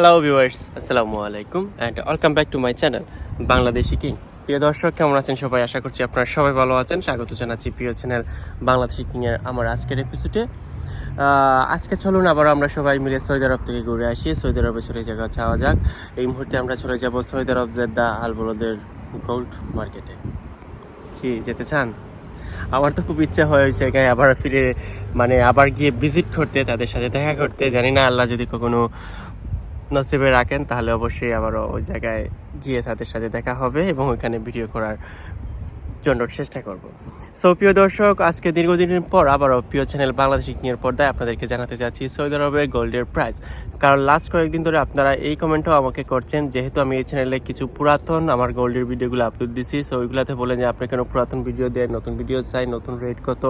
Hello viewers আসসালামু আলাইকুম and welcome back to my channel Bangladeshi king প্রিয় দর্শক, কেমন আছেন সবাই? আশা করছি আপনারা সবাই ভালো আছেন। স্বাগত জানাচ্ছি প্রিয় চ্যানেল বাংলাদেশি কিংয়ের আমার আজকের এপিসোডে আজকে চলুন আবার আমরা সবাই মিলে সৌদি আরব থেকে ঘুরে আসি। সৌদি আরবে চলে যাওয়া যাওয়া যাক। এই মুহূর্তে আমরা চলে যাব সৌদি আরব জেদ্দা আলবলদের গোল্ড মার্কেটে কি, যেতে চান? আমার তো খুব ইচ্ছা হয়েছে গায়ে আবার ফিরে মানে আবার গিয়ে ভিজিট করতে, তাদের সাথে দেখা করতে। জানি না, আল্লাহ যদি কখনো নসিবে রাখেন, তাহলে অবশ্যই আবারও ওই জায়গায় গিয়ে তাদের সাথে দেখা হবে এবং ওইখানে ভিডিও করার জন্য চেষ্টা করব। সো প্রিয় দর্শক, আজকে দীর্ঘদিনের পর আবারও প্রিয় চ্যানেল বাংলাদেশ কিংয়ের পর্দায় আপনাদেরকে জানাতে চাচ্ছি সৌদি আরবের গোল্ডের প্রাইস। কারণ লাস্ট কয়েকদিন ধরে আপনারা এই কমেন্টও আমাকে করছেন, যেহেতু আমি এই চ্যানেলে কিছু পুরাতন আমার গোল্ডের ভিডিওগুলো আপলোড দিছি, সো ওইগুলোতে বলেন যে, আপনি কেন পুরাতন ভিডিও দেন, নতুন ভিডিও চাই, নতুন রেট কত?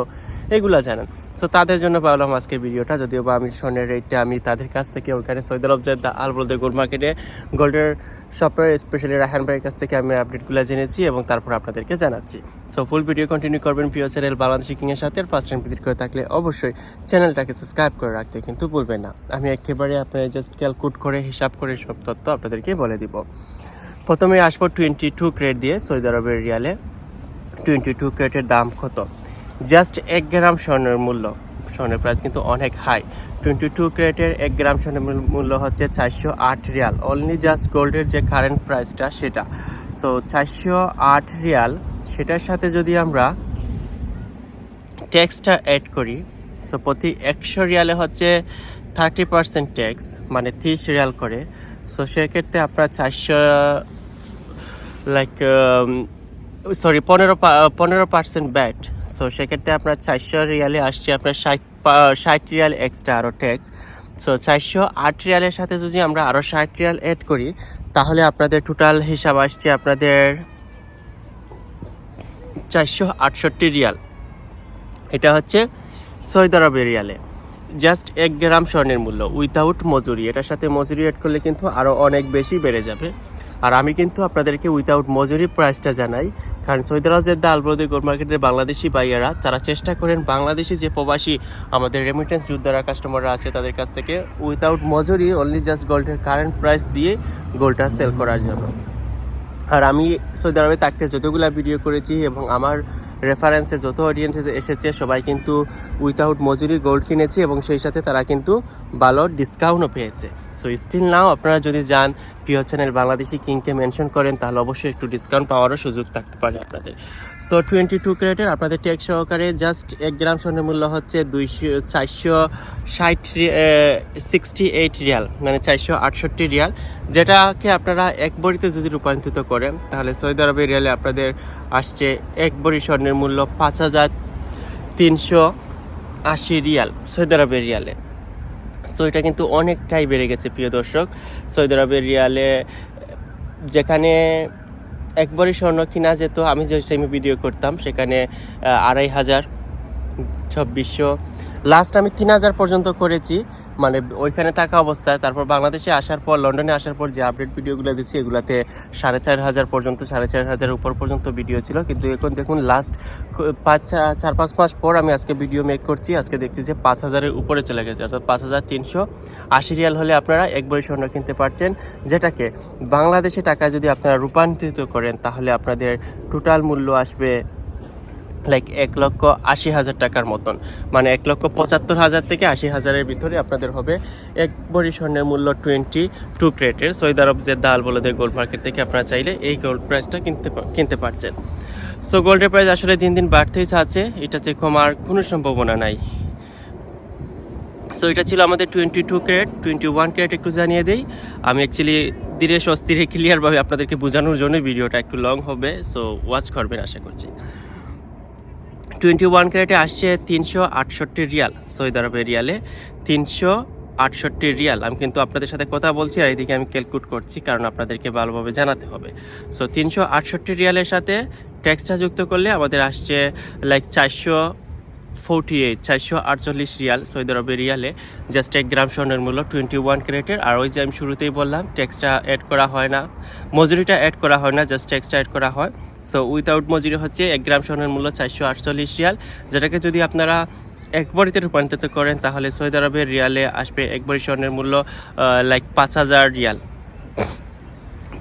এগুলো জানান। সো তাদের জন্য ভাবলাম আজকে ভিডিওটা, যদিও বা আমি স্বর্ণের রেটটা আমি তাদের কাছ থেকে ওইখানে সৌদি আরব যে আলবলদে গোল্ড মার্কেটে গোল্ডের শপের স্পেশালি রাহান ভাইয়ের কাছ থেকে আমি আপডেটগুলো জেনেছি এবং তারপর আপনাদেরকে জানাচ্ছি। সো ফুল ভিডিও কন্টিনিউ করবেন প্রিয় চ্যানেল বাংলাদেশি কিংয়ের সাথে। ফার্স্ট টাইম ভিজিট করে থাকলে অবশ্যই চ্যানেলটাকে সাবস্ক্রাইব করে রাখতে কিন্তু ভুলবেন না। আমি একেবারে আপনার জাস্ট ক্যালকুট করে, হিসাব করে সব তথ্য আপনাদেরকে বলে দিব। প্রথমে আসব টোয়েন্টি টু ক্রেড দিয়ে সৌদি আরবের রিয়ালে। টোয়েন্টি টু ক্রেটের দাম কত? জাস্ট এক গ্রাম স্বর্ণের মূল্য। স্বর্ণের প্রাইস কিন্তু অনেক হাই টোয়েন্টি টু ক্রেটের এক গ্রাম স্বর্ণের মূল্য হচ্ছে চারশো আট রিয়াল। অনলি জাস্ট গোল্ডের যে কারেন্ট প্রাইসটা সেটা। সো চারশো আট রিয়াল। সেটার সাথে যদি আমরা ট্যাক্সটা অ্যাড করি সো প্রতি একশো রিয়ালে হচ্ছে থার্টি পার্সেন্ট ট্যাক্স মানে তিরিশ রিয়াল করে। সো সেক্ষেত্রে আপনার চারশো লাইক সরি পনেরো পনেরো পার্সেন্ট ব্যাট সো সেক্ষেত্রে আপনার চারশো রিয়ালে আসছে আপনার ষাট ষাট রিয়াল এক্সট্রা আরও ট্যাক্স সো চারশো আট রিয়ালের সাথে যদি আমরা আরও ষাট রিয়াল অ্যাড করি, তাহলে আপনাদের টোটাল হিসাব আসছে আপনাদের চারশো আটষট্টি রিয়াল। এটা হচ্ছে সৌদি আরবের রিয়ালে। জাস্ট এক গ্রাম স্বর্ণের মূল্য। উইথাউট মজুরি। এটার সাথে মজুরি অ্যাড করলে কিন্তু আরও অনেক বেশি বেড়ে যাবে। আর আমি কিন্তু আপনাদেরকে উইথাউট মজুরি প্রাইসটা জানাই, কারণ সৈদরাজের দা আলবদি গোল্ড মার্কেটের বাংলাদেশি বাইয়ারা, তারা চেষ্টা করেন বাংলাদেশি যে প্রবাসী আমাদের রেমিটেন্স যোদ্ধারা কাস্টমাররা আছে তাদের কাছ থেকে উইথাউট মজুরি অনলি জাস্ট গোল্ডের কারেন্ট প্রাইস দিয়ে গোল্ডটা সেল করার জন্য। আর আমি সৌদি আরবে থাকতে যতগুলা ভিডিও করেছি এবং আমার রেফারেন্সে যত অডিয়েন্স এসেছে, সবাই কিন্তু উইথাউট মজুরি গোল্ড কিনেছে এবং সেই সাথে তারা কিন্তু ভালো ডিসকাউন্টও পেয়েছে। সো স্টিল নাও আপনারা যদি যান প্রিয় চ্যানেল বাংলাদেশি কিংকে মেনশন করেন, তাহলে অবশ্যই একটু ডিসকাউন্ট পাওয়ারও সুযোগ থাকতে পারে আপনাদের। সো টোয়েন্টি টু ক্যারেটের আপনাদের ট্যাক্স সহকারে জাস্ট এক গ্রাম স্বর্ণের মূল্য হচ্ছে দুইশো, চারশো ষাট সিক্সটি এইট রিয়াল মানে চারশো আটষট্টি রিয়াল, যেটাকে আপনারা এক বড়িতে যদি রূপান্তরিত করেন, তাহলে সৌদি আরবের রিয়ালে আপনাদের আসছে এক বড়ি স্বর্ণের মূল্য পাঁচ হাজার তিনশো আশি রিয়াল, সৌদি আরবের রিয়ালে। সো এটা কিন্তু অনেকটাই বেড়ে গেছে, প্রিয় দর্শক। সৌদি আরবের রিয়ালে, যেখানে একবারই স্বর্ণ কিনা যেত, আমি যে টাইমে ভিডিও করতাম, সেখানে আড়াই হাজার, ছাব্বিশশো। লাস্ট আমি তিন হাজার পর্যন্ত করেছি। মানে ওইখানে থাকা অবস্থায়, তারপর বাংলাদেশে আসার পর, লন্ডনে আসার পর যে আপডেট ভিডিওগুলো দিচ্ছি এগুলাতে সাড়ে চার হাজার পর্যন্ত, সাড়ে চার হাজার উপর পর্যন্ত ভিডিও ছিল। কিন্তু এখন দেখুন লাস্ট পাঁচ, চার, পাঁচ মাস পর আমি আজকে ভিডিও মেক করছি। আজকে দেখছি যে পাঁচ হাজারের উপরে চলে গেছে, অর্থাৎ পাঁচ হাজার তিনশো আশি রিয়াল হলে আপনারা এক বড়ি স্বর্ণ কিনতে পারছেন। যেটাকে বাংলাদেশে টাকা যদি আপনারা রূপান্তরিত করেন, তাহলে আপনাদের টোটাল মূল্য আসবে লাইক এক লক্ষ আশি হাজার টাকার মতন। মানে এক লক্ষ পঁচাত্তর হাজার থেকে আশি হাজারের ভিতরে আপনাদের হবে এক বড়ি স্বর্ণের মূল্য টোয়েন্টি টু ক্রেটের। সৈদ আরব জেদ্দা আল বলদের গোল্ড মার্কেট থেকে আপনারা চাইলে এই গোল্ড প্রাইসটা কিনতে কিনতে পারছেন। সো গোল্ডের প্রাইস আসলে দিন দিন বাড়তেই চাচ্ছে এটা যে কমার কোনো সম্ভাবনা নাই। সো এটা ছিল আমাদের twenty two carat twenty one carat একটু জানিয়ে দেই। আমি অ্যাকচুয়ালি ধীরে স্বস্তিরে ক্লিয়ারভাবে আপনাদেরকে বোঝানোর জন্য ভিডিওটা একটু লং হবে। সো ওয়াচ করবেন, আশা করছি। টোয়েন্টি ওয়ান ক্যারেটে আসছে তিনশো আটষট্টি রিয়াল, সৌদি আরবের রিয়ালে তিনশো আটষট্টি রিয়াল। আমি কিন্তু আপনাদের সাথে কথা বলছি আর এদিকে আমি ক্যালকুলেট করছি কারণ আপনাদেরকে ভালোভাবে জানাতে হবে। সো তিনশো আটষট্টি রিয়ালের সাথে ট্যাক্সটা যুক্ত করলে আমাদের আসছে লাইক চারশো ফোরটি এইট চারশো আটচল্লিশ রিয়াল সৌদি আরবের রিয়ালে। জাস্ট এক গ্রাম স্বর্ণের মূল্য টোয়েন্টি ওয়ান ক্যারেটের। আর ওই যে আমি শুরুতেই বললাম ট্যাক্সটা অ্যাড করা হয় না। মজুরিটা অ্যাড করা হয় না জাস্ট ট্যাক্সটা অ্যাড করা হয়। সো উইথাউট মজুরি হচ্ছে এক গ্রাম স্বর্ণের মূল্য চারশো আটচল্লিশ রিয়াল, যেটাকে যদি আপনারা একবারিতে রূপান্তরিত করেন, তাহলে সৌদি আরবের রিয়ালে আসবে একবারি স্বর্ণের মূল্য লাইক পাঁচ হাজার রিয়াল।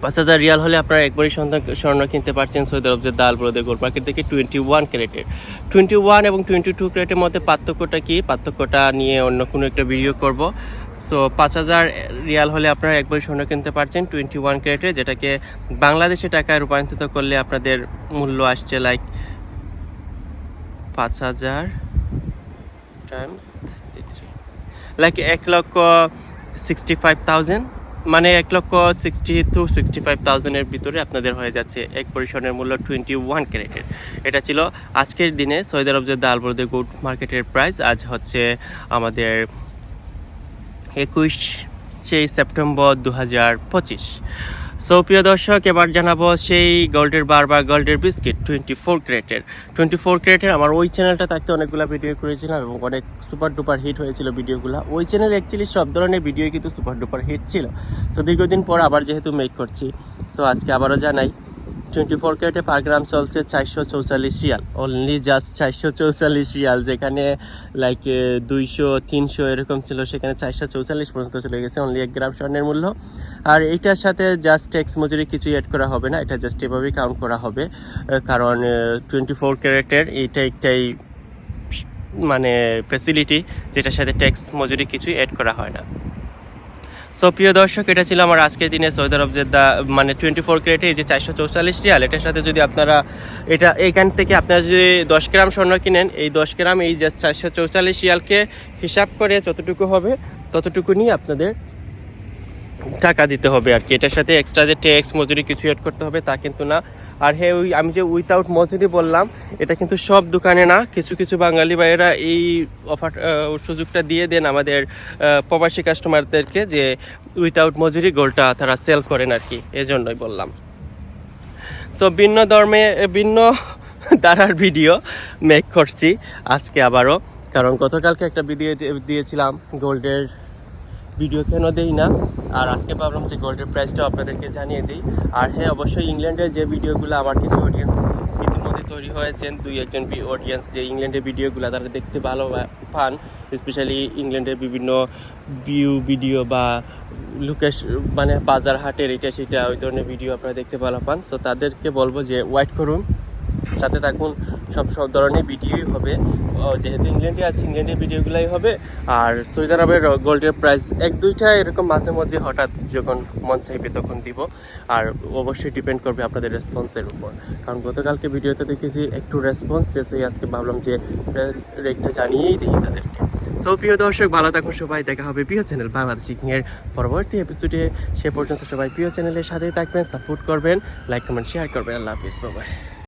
পাঁচ হাজার রিয়াল হলে আপনারা একবারই সন্তান স্বর্ণ কিনতে পারছেন সৌদি আরব যে দাল ব্রদে গোল্ড মার্কেট থেকে টোয়েন্টি ওয়ান ক্যারেটের। টোয়েন্টি ওয়ান এবং টোয়েন্টি টু ক্যারেটের মধ্যে পার্থক্যটা কি? পার্থক্যটা নিয়ে অন্য কোনো একটা ভিডিও করব। সো পাঁচ হাজার রিয়াল হলে আপনারা একবারই স্বর্ণ কিনতে পারছেন টোয়েন্টি ওয়ান ক্যারেটের যেটাকে বাংলাদেশি টাকায় রূপান্তরিত করলে আপনাদের মূল্য আসছে লাইক পাঁচ হাজার টাইমস লাইক এক লক্ষ সিক্সটি ফাইভ থাউজেন্ড মানে এক লক্ষ সিক্সটি টু সিক্সটি ফাইভ থাউজেন্ডের ভিতরে আপনাদের হয়ে যাচ্ছে এক পরিশনের মূল্য টোয়েন্টি ওয়ান ক্যারেটের। এটা ছিল আজকের দিনে সৌদি আরব যে দালবরদে গুড মার্কেটের প্রাইস আজ হচ্ছে আমাদের একুশ সেপ্টেম্বর দু হাজার পঁচিশ। সো, প্রিয় দর্শক, এবার জানাব সেই গোল্ডের বার বা গোল্ডের বিস্কিট টোয়েন্টি ফোর ক্রেটের টোয়েন্টি ফোর ক্রেটের আমার ওই চ্যানেলটা থাকতে অনেকগুলো ভিডিও করেছিলাম এবং অনেক সুপার ডুপার হিট হয়েছিল ভিডিওগুলো ওই চ্যানেল অ্যাকচুয়ালি সব ধরনের ভিডিও কিন্তু সুপার ডুপার হিট ছিল। সো, দীর্ঘদিন পর আবার যেহেতু মেক করছি, সো আজকে আবারও জানাই টোয়েন্টি ফোর ক্যারেটে পার গ্রাম চলছে চারশো চৌচল্লিশ রিয়াল। অনলি জাস্ট চারশো চৌচল্লিশ রিয়াল, যেখানে লাইক দুইশো, তিনশো এরকম ছিল, সেখানে চারশো চৌচল্লিশ পর্যন্ত চলে গেছে অনলি এক গ্রাম স্বর্ণের মূল্য। আর এইটার সাথে জাস্ট ট্যাক্স মজুরি কিছুই অ্যাড করা হবে না, এটা জাস্ট এভাবেই কাউন্ট করা হবে কারণ টোয়েন্টি ফোর ক্যারেটের এইটা একটাই মানে ফ্যাসিলিটি যেটার সাথে ট্যাক্স মজুরি কিছুই অ্যাড করা হয় না। সো প্রিয় দর্শক, এটা ছিল আমার আজকের দিনে সৌদি আরব জেদ্দা মানে টোয়েন্টি ফোর ক্যারেটে এই যে চারশো চৌচল্লিশ রিয়াল। এটার সাথে যদি আপনারা এটা এখান থেকে আপনারা যদি দশ গ্রাম স্বর্ণ কিনেন, এই দশ গ্রাম এই যে চারশো চৌচল্লিশ রিয়ালকে হিসাব করে যতটুকু হবে, ততটুকু নিয়ে আপনাদের টাকা দিতে হবে আর কি। এটার সাথে এক্সট্রা যে ট্যাক্স মজুরি কিছু অ্যাড করতে হবে, তা কিন্তু না। আর হ্যাঁ ওই আমি যে উইথাউট মজুরি বললাম, এটা কিন্তু সব দোকানে না। কিছু কিছু বাঙালি ভাইয়েরা এই অফার সুযোগটা দিয়ে দেন আমাদের প্রবাসী কাস্টমারদেরকে যে উইথাউট মজুরি গোলটা তারা সেল করেন আর কি। এজন্যই বললাম। সো ভিন্ন ধর্মে, ভিন্ন দ্বারার ভিডিও মেক করছি আজকে আবারও। কারণ গতকালকে একটা ভিডিও দিয়েছিলাম গোল্ডের ভিডিও কেন দেই না? আর আজকে ভাবলাম যে গোল্ডের প্রাইসটাও আপনাদেরকে জানিয়ে দিই। আর হ্যাঁ অবশ্যই ইংল্যান্ডের যে ভিডিওগুলো আমার কিছু অডিয়েন্স ইতিমধ্যে তৈরি হয়েছেন, দুই একজন অডিয়েন্স যে ইংল্যান্ডের ভিডিওগুলো তারা দেখতে ভালো পান স্পেশালি ইংল্যান্ডের বিভিন্ন ভিউ ভিডিও বা লুকেশ মানে বাজার হাটের এটা সেটা ওই ধরনের ভিডিও আপনারা দেখতে ভালো পান। সো তাদেরকে বলব যে ওয়াইট করুন, সাথে থাকুন, সব সব ধরনের ভিডিওই হবে। যেহেতু ইংল্যান্ডে আছে ইংল্যান্ডের ভিডিওগুলাই হবে। আর সৌদি আরবের গোল্ডের প্রাইস এক, দুইটা এরকম মাঝে মাঝে হঠাৎ যখন মন চাইবে তখন দিব। আর অবশ্যই ডিপেন্ড করবে আপনাদের রেসপন্সের উপর। কারণ গতকালকে ভিডিওতে দেখেছি একটু রেসপন্স দিয়েছে আজকে ভাবলাম যে রেটটা জানিয়েই দিই তাদেরকে। সো, প্রিয় দর্শক, ভালো থাকুন সবাই, দেখা হবে প্রিয় চ্যানেল বাংলাদেশ এর পরবর্তী এপিসোডে সে পর্যন্ত সবাই প্রিয় চ্যানেলের সাথেই থাকবেন সাপোর্ট করবেন লাইক কমেন্ট শেয়ার করবেন। আল্লাহ হাফিজ বাবাই